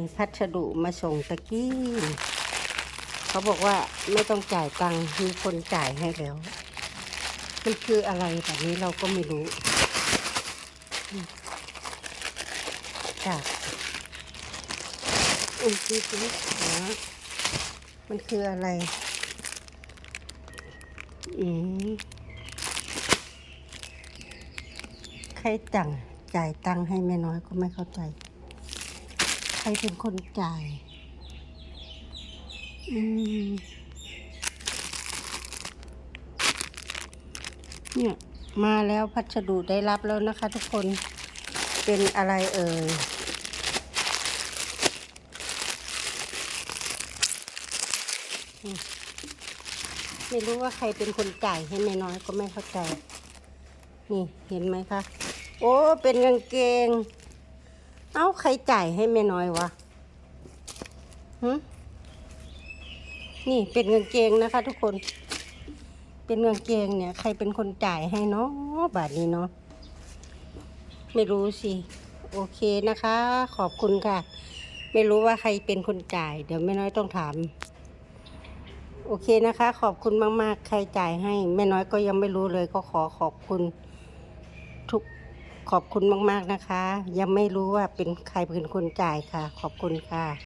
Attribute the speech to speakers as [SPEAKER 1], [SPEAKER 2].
[SPEAKER 1] มีพัสดุมาส่งตะกี้ เขาบอกว่าไม่ต้องจ่ายตังค์มีคนจ่ายให้แล้ว มันคืออะไรแบบนี้เราก็ไม่รู้จากอุ้ยดูสินะมันคืออะไร อืมใครจังจ่ายตังค์ให้แม่น้อยก็ไม่เข้าใจ ใครเป็นคนจ่าย อืม เนี่ยมาแล้วพัสดุได้รับแล้วนะคะทุกคน เป็นอะไรเอ่ยอืมไม่รู้ว่าใครเป็นคนจ่ายให้แม่น้อยก็ไม่เข้าใจ นี่เห็นไหมคะ โอ้ เป็นกางเกง เอ้าใครจ่ายให้แม่น้อยวะหนี่เป็นกางเกงนะคะ ทุกคน เป็นกางเกงเนี่ย ใครเป็นคนจ่ายให้เนาะบาทนี้เนาะไม่รู้สิ โอเคนะคะ ขอบคุณค่ะ ไม่รู้ว่าใครเป็นคนจ่าย เดี๋ยวแม่น้อยต้องถาม โอเคนะคะ ขอบคุณมาก ๆ ใครจ่ายให้ แม่น้อยก็ยังไม่รู้เลยก็ขอขอบคุณ ทุก ขอบคุณมาก ๆ นะคะ ยังไม่รู้ว่าเป็นใครเป็นคนจ่ายค่ะ ขอบคุณค่ะ